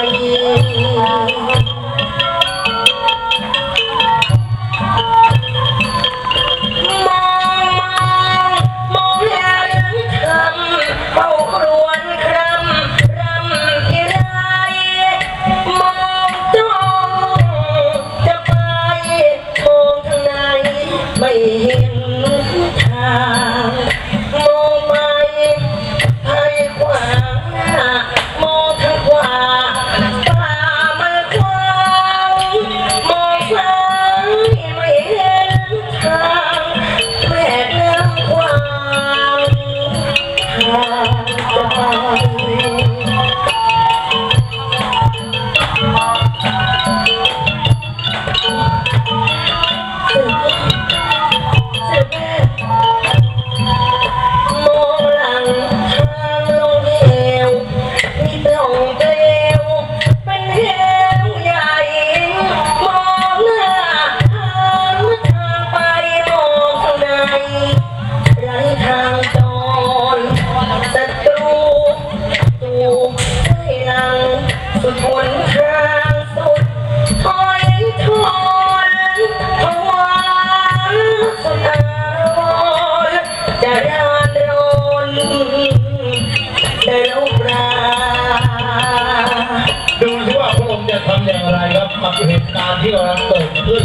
Thank you. มจะทำอย่างไรครับกับเหตุการณ์ที่กำลังเกิดขึ้น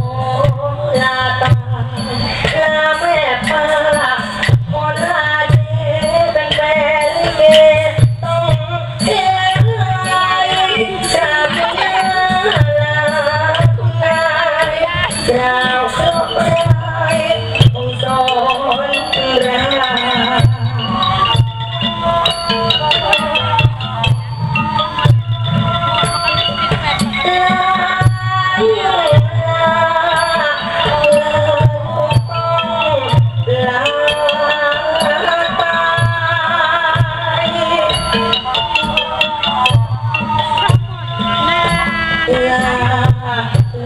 ลา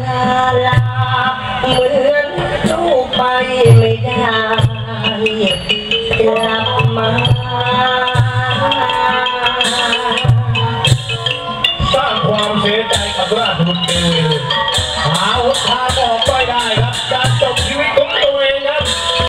ลาลาเหมือนลูกไปไม่ได้กลับมาสางความเสียใจกับราชบุตรีอาหนทางออกไม่ได้ครับการจบชีวิตของตัว